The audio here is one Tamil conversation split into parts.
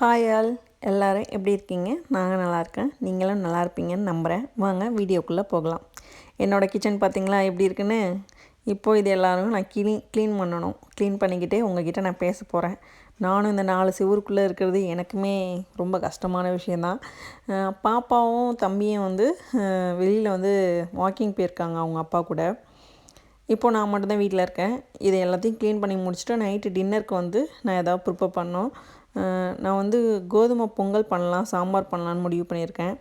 ஹாய் ஆல் எல்லோரும் எப்படி இருக்கீங்க? நாங்கள் நல்லா இருக்கேன் நீங்களும் நல்லா இருப்பீங்கன்னு நம்புகிறேன் வாங்க வீடியோக்குள்ளே போகலாம். என்னோடய கிச்சன் பார்த்தீங்களா எப்படி இருக்குன்னு? இப்போது இது எல்லோரும் நான் க்ளீன் க்ளீன் பண்ணணும். க்ளீன் பண்ணிக்கிட்டே உங்ககிட்ட நான் பேச போகிறேன் நானும் இந்த நாலு சிவருக்குள்ளே இருக்கிறது எனக்குமே ரொம்ப கஷ்டமான விஷயந்தான் பாப்பாவும் தம்பியும் வந்து வெளியில் வந்து வாக்கிங் போயிருக்காங்க அவங்க அப்பா கூட. இப்போது நான் மட்டும்தான் வீட்டில் இருக்கேன். இதை எல்லாத்தையும் க்ளீன் பண்ணி முடிச்சுட்டு நைட்டு டின்னருக்கு வந்து நான் ஏதாவது ப்ரிப்பேர் பண்ணோம் நான் வந்து கோதுமை பொங்கல் பண்ணலாம் சாம்பார் பண்ணலான்னு முடிவு பண்ணியிருக்கேன்.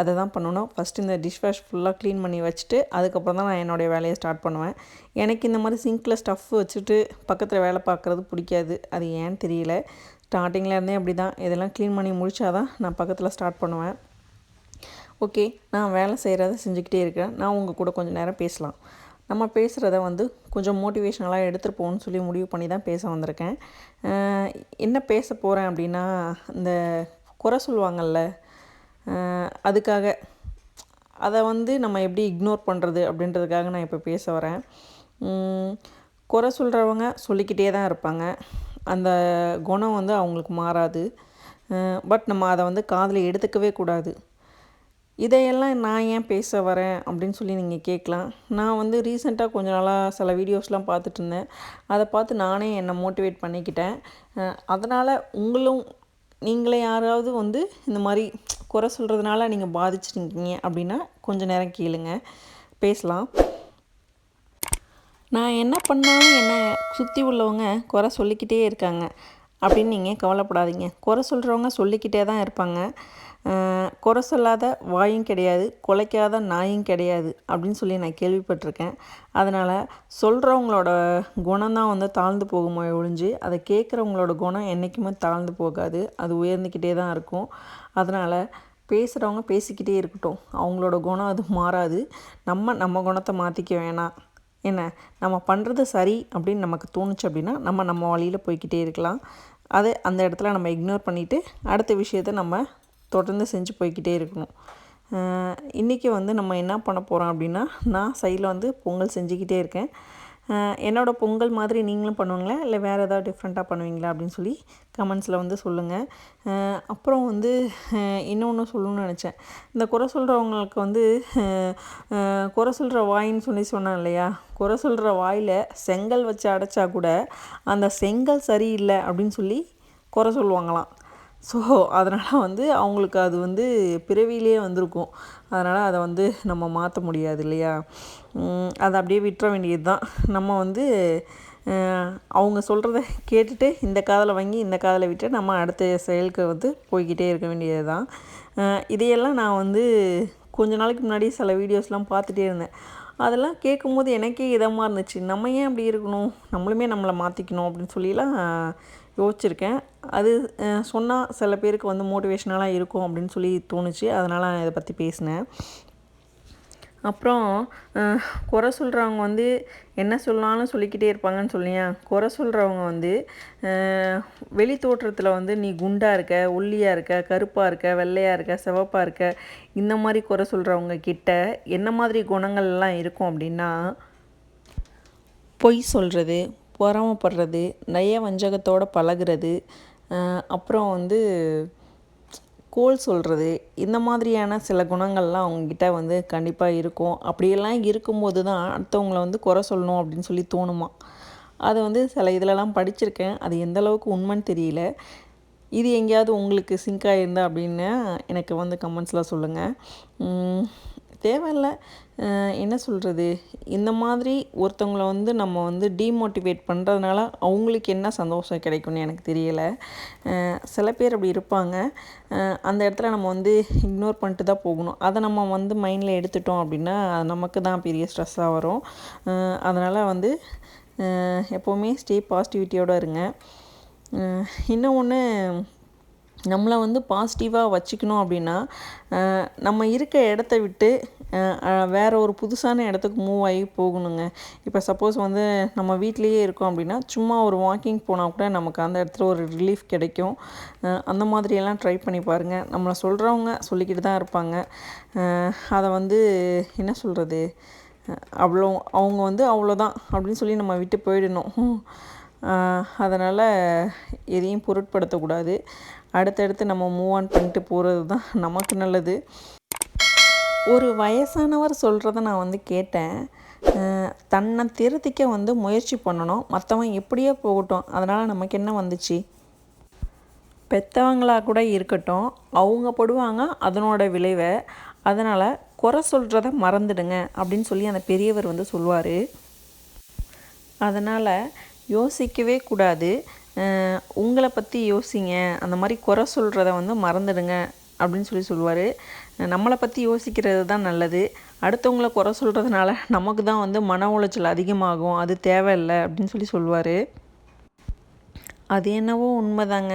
அதை தான் பண்ணணும். ஃபஸ்ட்டு இந்த டிஷ் வாஷ் ஃபுல்லாக க்ளீன் பண்ணி வச்சுட்டு அதுக்கப்புறம் தான் நான் என்னுடைய வேலையை ஸ்டார்ட் பண்ணுவேன். எனக்கு இந்த மாதிரி சிங்கில் ஸ்டஃப் வச்சுட்டு பக்கத்தில் வேலை பார்க்குறது பிடிக்காது. அது ஏன்னு தெரியல. ஸ்டார்டிங்கில் இருந்தே அப்படி தான் இதெல்லாம் க்ளீன் பண்ணி முடிச்சாதான் நான் பக்கத்தில் ஸ்டார்ட் பண்ணுவேன். ஓகே நான் வேலை செய்கிறத செஞ்சுக்கிட்டே இருக்கேன். நான் உங்கள் கூட கொஞ்சம் நேரம் பேசலாம். நம்ம பேசுகிறத வந்து கொஞ்சம் மோட்டிவேஷனலாக எடுத்துகிட்டு போகணும்னு சொல்லி முடிவு பண்ணி தான் பேச வந்திருக்கேன். என்ன பேச போகிறேன் அப்படின்னா இந்த குறை சொல்லுவாங்கள்ல அதுக்காக அதை வந்து நம்ம எப்படி இக்னோர் பண்ணுறது அப்படின்றதுக்காக நான் இப்போ பேச வரேன். குறை சொல்கிறவங்க சொல்லிக்கிட்டே தான் இருப்பாங்க. அந்த குணம் வந்து அவங்களுக்கு மாறாது. பட் நம்ம அதை வந்து காதில் எடுத்துக்கவே கூடாது. இதையெல்லாம் நான் ஏன் பேச வரேன் அப்படின்னு சொல்லி நீங்கள் கேட்கலாம். நான் வந்து ரீசெண்டாக கொஞ்ச நாளாக சில வீடியோஸ்லாம் பார்த்துட்டு இருந்தேன். அதை பார்த்து நானே என்னை மோட்டிவேட் பண்ணிக்கிட்டேன். அதனால் உங்களும் நீங்களே யாராவது வந்து இந்த மாதிரி குறை சொல்கிறதுனால நீங்கள் பாதிச்சிருக்கீங்க அப்படின்னா கொஞ்ச நேரம் கேளுங்க. பேசலாம். நான் என்ன பண்ணாலும் என்னை சுற்றி உள்ளவங்க குறை சொல்லிக்கிட்டே இருக்காங்க அப்படின்னு நீங்கள் கவலைப்படாதீங்க. குறை சொல்கிறவங்க சொல்லிக்கிட்டே தான் இருப்பாங்க. குறை சொல்லாத வாயும் கிடையாது குலைக்காத நாயும் கிடையாது அப்படின்னு சொல்லி நான் கேள்விப்பட்டிருக்கேன். அதனால் சொல்கிறவங்களோட குணம் தான் வந்து தாழ்ந்து போகுமோ ஒழிஞ்சு அதை கேட்குறவங்களோட குணம் என்றைக்குமே தாழ்ந்து போகாது. அது உயர்ந்துக்கிட்டே தான் இருக்கும். அதனால் பேசுகிறவங்க பேசிக்கிட்டே இருக்கட்டும். அவங்களோட குணம் அது மாறாது. நம்ம நம்ம குணத்தை மாற்றிக்க வேணாம். என்ன? நம்ம பண்ணுறது சரி அப்படின்னு நமக்கு தோணுச்சு அப்படின்னா நம்ம நம்ம வழியில் போய்க்கிட்டே இருக்கலாம். அதை அந்த இடத்துல நம்ம இக்னோர் பண்ணிவிட்டு அடுத்த விஷயத்தை நம்ம தொடர்ந்து செஞ்சு போய்க்கிட்டே இருக்கணும். இன்றைக்கி வந்து நம்ம என்ன பண்ண போகிறோம் அப்படின்னா நான் சைடில் வந்து பொங்கல் செஞ்சுக்கிட்டே இருக்கேன். என்னோடய பொங்கல் மாதிரி நீங்களும் பண்ணுவீங்களா? இல்லை வேறு ஏதாவது டிஃப்ரெண்ட்டாக பண்ணுவீங்களா? அப்படின்னு சொல்லி கமெண்ட்ஸில் வந்து சொல்லுங்கள் அப்புறம் வந்து இன்னொன்று சொல்லணும்னு நினச்சேன். இந்த குறை சொல்கிறவங்களுக்கு வந்து குறை சொல்கிற வாயின்னு சொல்லி சொன்னேன் இல்லையா? குறை சொல்கிற வாயில் செங்கல் வச்சு அடைச்சா கூட அந்த செங்கல் சரியில்லை அப்படின்னு சொல்லி குறை சொல்லுவாங்களாம். ஸோ அதனால் வந்து அவங்களுக்கு அது வந்து பிறவியிலே வந்திருக்கும். அதனால் அதை வந்து நம்ம மாற்ற முடியாது இல்லையா? அதை அப்படியே விட்டுற வேண்டியது தான் நம்ம வந்து அவங்க சொல்கிறத கேட்டுட்டு இந்த காதில் வாங்கி இந்த காதில் விட்டு நம்ம அடுத்த செயலுக்கு வந்து போய்க்கிட்டே இருக்க வேண்டியது தான் இதையெல்லாம் நான் வந்து கொஞ்ச நாளைக்கு முன்னாடி சில வீடியோஸ்லாம் பார்த்துட்டே இருந்தேன். அதெல்லாம் கேட்கும்போது எனக்கே இதமாக இருந்துச்சு. நம்ம ஏன் அப்படி இருக்கணும்? நம்மளுமே நம்மளை மாற்றிக்கணும் அப்படின்னு சொல்லிலாம் யோசிச்சிருக்கேன். அது சொன்னால் சில பேருக்கு வந்து மோட்டிவேஷ்னலாக இருக்கும் அப்படின்னு சொல்லி தோணுச்சு. அதனால் நான் இதை பற்றி பேசினேன். அப்புறம் குறை சொல்கிறவங்க வந்து என்ன சொன்னாலும் சொல்லிக்கிட்டே இருப்பாங்கன்னு சொல்லியா? குறை சொல்கிறவங்க வந்து வெளி தோற்றத்தில் வந்து நீ குண்டாக இருக்க ஒல்லியாக இருக்க கருப்பாக இருக்க வெள்ளையாக இருக்க சிவப்பாக இருக்க இந்த மாதிரி குறை சொல்கிறவங்க கிட்ட என்ன மாதிரி குணங்கள்லாம் இருக்கும் அப்படின்னா பொய் சொல்கிறது பொறாமப்படுறது நய வஞ்சகத்தோடு பழகுறது அப்புறம் வந்து கோல் சொல்கிறது இந்த மாதிரியான சில குணங்கள்லாம் அவங்கக்கிட்ட வந்து கண்டிப்பாக இருக்கும். அப்படியெல்லாம் இருக்கும்போது தான் அடுத்தவங்கள வந்து குறை சொல்லணும் அப்படின்னு சொல்லி தோணுமா? அதை வந்து சில இதிலலாம் படிச்சிருக்கேன். அது எந்த அளவுக்கு உண்மைன்னு தெரியல. இது எங்கேயாவது உங்களுக்கு சிங்க் ஆகிருந்தா அப்படின்னு எனக்கு வந்து கமெண்ட்ஸில் சொல்லுங்கள் தேவையில்ல. என்ன சொல்கிறது இந்த மாதிரி ஒருத்தவங்கள வந்து நம்ம வந்து டீமோட்டிவேட் பண்ணுறதுனால அவங்களுக்கு என்ன சந்தோஷம் கிடைக்கும்னு எனக்கு தெரியலை. சில பேர் அப்படி இருப்பாங்க. அந்த இடத்துல நம்ம வந்து இக்னோர் பண்ணிட்டு தான் போகணும். அதை நம்ம வந்து மைண்டில் எடுத்துட்டோம் அப்படின்னா அது நமக்கு தான் பெரிய ஸ்ட்ரெஸ்ஸாக வரும். அதனால் வந்து எப்போவுமே ஸ்டே பாசிட்டிவிட்டியோடு இருங்க. இன்னும் ஒன்று நம்மளை வந்து பாசிட்டிவாக வச்சுக்கணும் அப்படின்னா நம்ம இருக்க இடத்த விட்டு வேறு வேற ஒரு புதுசான இடத்துக்கு மூவ் ஆகி போகணுங்க. இப்போ சப்போஸ் வந்து நம்ம வீட்லேயே இருக்கோம் அப்படின்னா சும்மா ஒரு வாக்கிங் போனால் கூட நமக்கு அந்த இடத்துல ஒரு ரிலீஃப் கிடைக்கும். அந்த மாதிரியெல்லாம் ட்ரை பண்ணி பாருங்கள் நம்மளை சொல்கிறவங்க சொல்லிக்கிட்டு தான் இருப்பாங்க. அதை வந்து என்ன சொல்கிறது அவ்வளோ அவங்க வந்து அவ்வளோதான் அப்படின்னு சொல்லி நம்ம விட்டு போயிடணும். அதனால் எதையும் பொருட்படுத்தக்கூடாது. அடுத்தடுத்து நம்ம மூவ் ஆன் பண்ணிட்டு போகிறது தான் நமக்கு நல்லது. ஒரு வயசானவர் சொல்கிறத நான் வந்து கேட்டேன். தன்னை திருத்திக்க வந்து முயற்சி பண்ணணும். மற்றவன் எப்படியோ போகட்டும். அதனால் நமக்கு என்ன வந்துச்சு? பெற்றவங்களாக கூட இருக்கட்டும். அவங்க படுவாங்க அதனோட விளைவை. அதனால் குறை சொல்கிறத மறந்துடுங்க அப்படின்னு சொல்லி அந்த பெரியவர் வந்து சொல்லுவார் அதனால் யோசிக்கவே கூடாது. உங்களை பற்றி யோசிங்க. அந்த மாதிரி குறை சொல்கிறத வந்து மறந்துடுங்க அப்படின்னு சொல்லி சொல்லுவார். நம்மளை பற்றி யோசிக்கிறது தான் நல்லது. அடுத்தவங்கள குறை சொல்கிறதுனால நமக்கு தான் வந்து மன உளைச்சல் அதிகமாகும். அது தேவையில்லை அப்படின்னு சொல்லி சொல்லுவார். அது என்னவோ உண்மைதாங்க.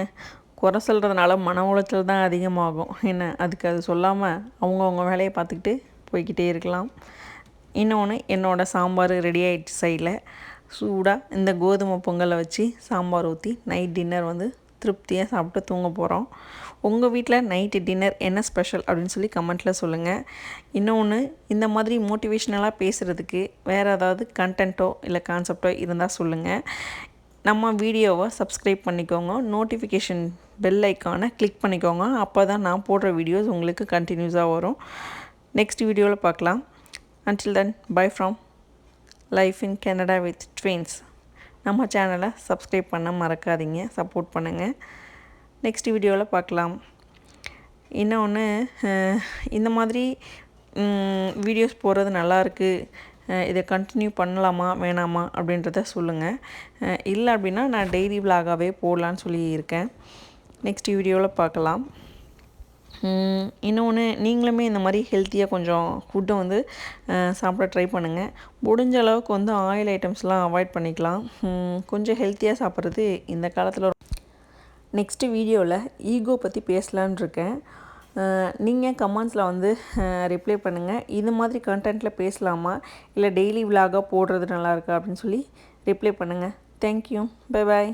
குறை சொல்கிறதுனால மன உளைச்சல் தான் அதிகமாகும். என்ன அதுக்கு அது சொல்லாமல் அவங்கவுங்க வேலையை பார்த்துக்கிட்டு போய்கிட்டே இருக்கலாம். இன்னொன்று என்னோடய சாம்பார் ரெடி ஆகிடுச்சு சைடில். சூடாக இந்த கோதுமை பொங்கலை வச்சு சாம்பார் ஊற்றி நைட் டின்னர் வந்து திருப்தியாக சாப்பிட்டு தூங்க போகிறோம் உங்கள் வீட்டில் நைட்டு டின்னர் என்ன ஸ்பெஷல் அப்படின்னு சொல்லி கமெண்ட்டில் சொல்லுங்கள் இன்னொன்று இந்த மாதிரி மோட்டிவேஷ்னலாக பேசுகிறதுக்கு வேறு ஏதாவது கண்டென்ட்டோ இல்லை கான்செப்டோ இருந்தால் சொல்லுங்கள் நம்ம வீடியோவை சப்ஸ்கிரைப் பண்ணிக்கோங்க. நோட்டிஃபிகேஷன் பெல் ஐக்கானை கிளிக் பண்ணிக்கோங்க. அப்போ தான் நான் போடுற வீடியோஸ் உங்களுக்கு கண்டினியூஸாக வரும். நெக்ஸ்ட் வீடியோவில் பார்க்கலாம். Until then bye from life in Canada with twins நம்ம சேனலை சப்ஸ்கிரைப் பண்ண மறக்காதீங்க சப்போர்ட் பண்ணுங்கள் நெக்ஸ்ட் வீடியோவில் பார்க்கலாம். இன்னொன்று இந்த மாதிரி வீடியோஸ் போடுறது நல்லாயிருக்கு இதை கண்டினியூ பண்ணலாமா வேணாமா அப்படின்றத சொல்லுங்கள் இல்லை அப்படின்னா நான் டெய்லி விலாகாகவே போடலான்னு சொல்லியிருக்கேன். நெக்ஸ்ட் வீடியோவில் பார்க்கலாம். இன்னொன்று நீங்களுமே இந்த மாதிரி ஹெல்த்தியாக கொஞ்சம் ஃபுட்டை வந்து சாப்பிட ட்ரை பண்ணுங்கள் முடிஞ்ச அளவுக்கு வந்து ஆயில் ஐட்டம்ஸ்லாம் அவாய்ட் பண்ணிக்கலாம். கொஞ்சம் ஹெல்த்தியாக சாப்பிட்றது இந்த காலத்தில் நெக்ஸ்ட்டு வீடியோவில் ஈகோ பற்றி பேசலான் இருக்கேன். நீங்கள் கமெண்ட்ஸில் வந்து ரிப்ளை பண்ணுங்கள் இது மாதிரி கண்டென்ட்டில் பேசலாமா? இல்லை டெய்லி விலாகாக போடுறது நல்லாயிருக்கா அப்படின்னு சொல்லி ரிப்ளை பண்ணுங்கள் தேங்க்யூ பை பாய்